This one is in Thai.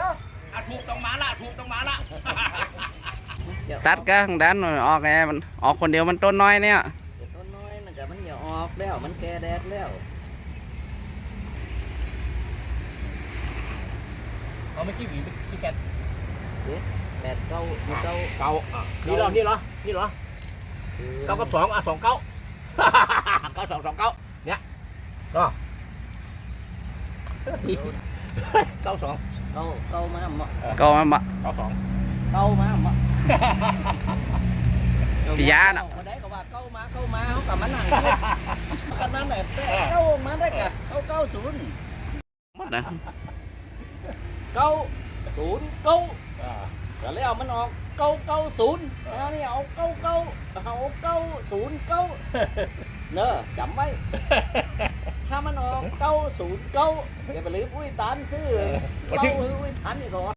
อะถูกต้องมาละถูกต้องมาละตัดก็ทางด้านหน่อยออกไงมันออกคนเดียวมันต้นน้อยเนี่ยแต่ต้นน้อยนะกะมันอย่าออกแล้วมันแก่แดดแล้วเอาไม่กี่หวีไม่กี่แกนแดดเก้าอยู่เก้าเก้าอะนี่เหรอนี่เหรอนี่เหรอเก้ากับสองอะสองเก้าเก้าสองสองเก้าเนี่ยเนาะเก้าสอง เก้าเก้ามาหมะก็มันบะเก้าสองเก้ามาหมะปิยะน่ะ คนใดก็ว่าเก้ามาเก้ามาเขากับมันนั่งขนาดไหนแต่เก้ามาได้กะเก้าเก้าศูนย์หมดนะเก้าศูนย์เก้าอ่า ก็แล้วมันออก เก้าเก้าศูนย์แล้วนี่เอาเก้าเก้าเอาเก้าศูนย์เก้าเนอะจำไว้ถ้ามันออกเก้าศูนย์เก้าอย่าไปลืมอุ้ยตานซื้อเก้าอุ้ยทันอีกหรอ